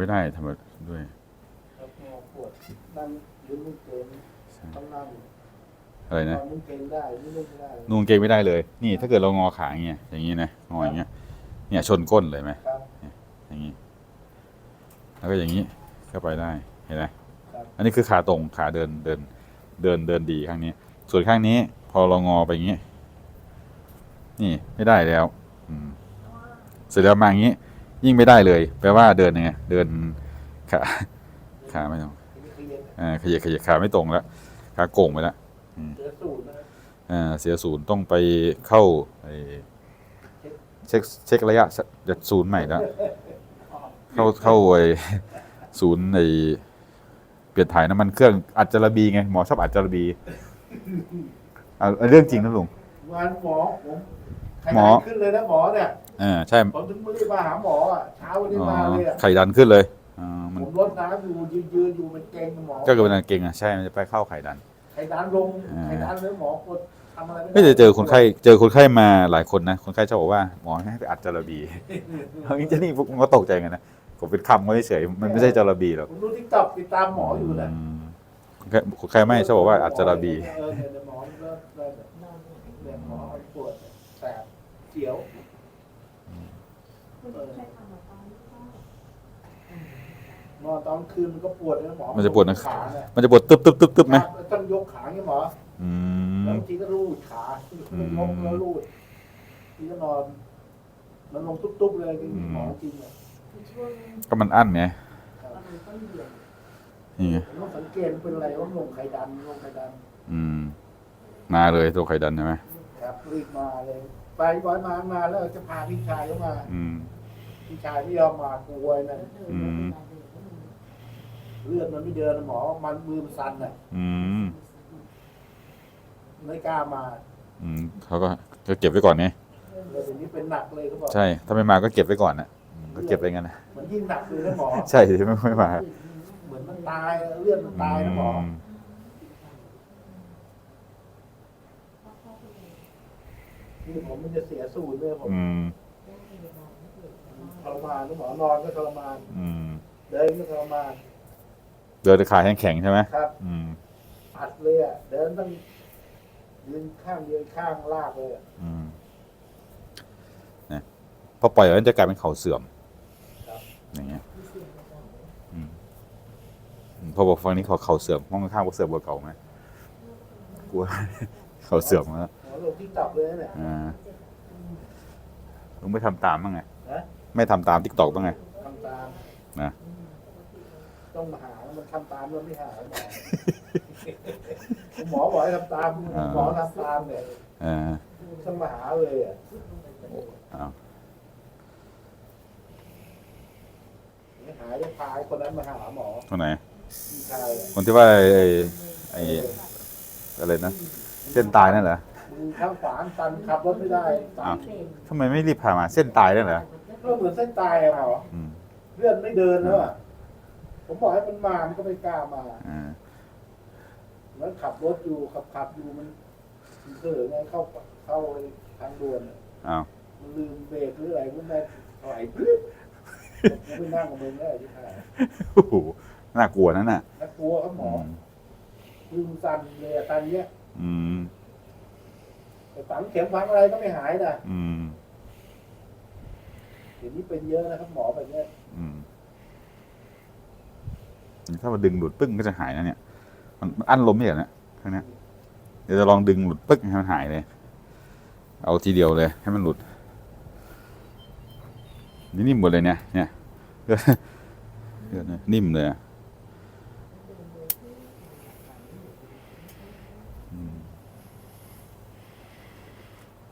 ไม่ได้ทำไมด้วยแล้วงอปวดนั่งยืนมุ้งเกงต้องนั่งอะไรนะนอนมุ้งเกงได้ไม่นุ่งไม่ได้นุ่งกางเกงไม่ได้เลย นี่ถ้าเกิดเรางอขาอย่างเงี้ยอย่างงี้นะงออย่างเงี้ยเนี่ยชนก้นเลยไหมครับอย่างงี้แล้วก็อย่างงี้ก็ไปได้เห็นไหมครับอันนี้คือขาตรงขาเดินเดินเดินเดินดีข้างนี้ ส่วนข้างนี้ พอเรางอไปอย่างงี้ นี่ไม่ได้แล้ว อืมเสร็จแล้วมาอย่างงี้ ยิ่งไม่ได้เลย แปลว่าเดินยังไงเดินขาขาไม่ตรงทีนี้คือเย็นอ่าขยับขยับขาไม่ตรงแล้วขาโก่งไปแล้วเจอสูตรนะอ่าเสียศูนย์ต้องไปเข้าไอ้เช็คเช็คระยะจะศูนย์ใหม่แล้วเข้าเข้าไอ้ศูนย์ไอ้เปลี่ยนถ่ายน้ำมันเครื่องอัดจระบีไงหมอชอบอัดจระบีอ่าเรื่องจริงนะลุงงานหมอผมใครหมอขึ้นเลยนะหมอเนี่ย อ่าใช่ผมถึงไม่ได้มาหาหมออะเช้าวันนี้อ๋อมาเลยอะไข่ดันขึ้นเลยอ่ามันผมรดน้ำอยู่ยืนยืนอยู่เป็นเกงหมอก็เกิดเป็นเก่งอะใช่มันจะไปเข้าไข่ดันใครดันลงอ่าใครดันเลยหมอกดทำอะไรไม่ไม่ได้เจอคนไข้เจอคนไข้มาหลายคนนะคนไข้ชอบบอกว่าหมอให้ไปอัดจระบีเอาจริงๆนี่พวกมันก็ตกใจกันนะผมเป็นคำก็เฉยๆมันไม่ใช่จระบีหรอกผมดูที่ตับติดตามหมออยู่นะมคนไข้คนไข้ไม่ชอบบอกว่าอัจจระบี เออเนี่ยหมอเริ่มเริ่มเนี่ยหมอปวดแสบเสียว นอนตอนคืนมันก็ปวดนะหมอมันจะปวดนะ ขาเนี่ยมันจะปวดตึ๊บตึ๊บตึ๊บตึ๊บไหมต้องยกขาเนี่ยหมออืแล้วบางทีก็รูดขาไม่ยกแล้วรูดทีก็นอนมันลงตุ๊บๆเลยที่หมอจริงอะก็มันอั้นไงนี่ไงผมต้องสังเกตเป็นอะไรว่าลงไข่ดันลงไข่ดันอืม มาเลยตัวไข่ดันใช่ไหมครับรีบมาเลย ไปร้อยมามาแล้วจะพาพี่ชายเข้ามา อืม พี่ชายไม่ยอมมากลัวนั่นอืม เลือดมันไม่เดินหมอ มันมือมันสั่นอะอืมไม่กล้ามาอืมเขาก็ก็เก็บไว้ก่อนไงเลยทีนี้เป็นหนักเลยเขาบอกใช่ ถ้าไม่มาก็เก็บไว้ก่อนนะอืมก็เก็บไว้งั้นนะมันยิ่งหนักเลยนะหมอ ใช่ไม่ไม่มาเหมือนมันตายเลือดมันตายนะหมออื มนี่ผมมันจะเสียสูตรเลยผมอืมทรมานนะหมอนอนก็ทรมาน อืมเดินก็ทรมาน เดินขาแข็งๆใช่ไหมครับ อืมอัดเลยอะเดินต้องยืนข้างเดียวข้างลากเลยอะอืมนะพอปล่อยแล้วจะกลายเป็นเข่าเสื่อมครับอย่างเงี้ยอืมอืมพอบอกฟังนี้เขาเข่าเสื่อมห้องข้างๆว่าเสื่อมกว่าเก่าไหมกลัว เข่าเสื่อมแล้วหมอลงที่ตับเลยนะเนี่ยอ่าลุงไม่ทำตามบ้างไงนะไม่ทำตามทิกตอกบ้างไง ทำตามนะ ต้องมาหามันทำตามแล้วไม่หาหมอหมอบอกให้ทำตามหมอทำตามเนี่ยอ่าต้องมาหาเลยอะอ้าวไม่หาจะพาไอ้คนนั้นมาหาหมอคนไหน พี่ชายอะคนที่ว่าไอ้ไอ้ไอ้อะไรนะ เส้นตายนั่นเหรอมือข้างขวาตันขับรถไม่ได้ตัอ้าวนทำไมไม่รีบพามา เส้นตายนั่นเหรอก็เหมือนเส้นตายอะหมออืมเลือดไม่เดินแล้วอะผมบอกให้มันมามันก็ไม่กล้ามาอ่าแล้วขับรถอยู่ขับขับอยู่มันมันเผลอไงเข้าเข้าไอ้ทางด่วนอะอ้าวมันลืมเบรกหรืออะไรมันได้ถอยปึ๊บผมไม่นั่งกับมึงแล้วที่ถ่ายโอ้โหน่ากลัวนั่นน่ะน่ากลัวครับหมอือมลืมสั่นเลยอะตันเนี้ย อืมแต่ฝังเข็มฝังอะไรก็ไม่หายนะอืมเดี๋ยวนี้เป็นเยอะนะครับหมอแบบเนี้ยอืมถ้ามาดึงหลุดปึ้งก็จะหายนะเนี่ย มันมันอั้นลมไม่เหรอเนี่ยข้างเนี้ยเดี๋ยวจะลองดึงหลุดปึ๊กให้มันหายเลย เอาทีเดียวเลย ให้มันหลุด นี่นิ่มหมดเลยเนี่ย เนี่ยเลือดเลือดเนี่ยนิ่มเลยอะ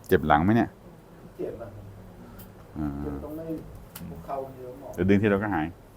เจ็บหลังไหมเนี่ยเจ็บอะอ่าเจ็บตรงนี้หัวเข่าเดียวหมอ เดี๋ยวดึงทีเราก็หายค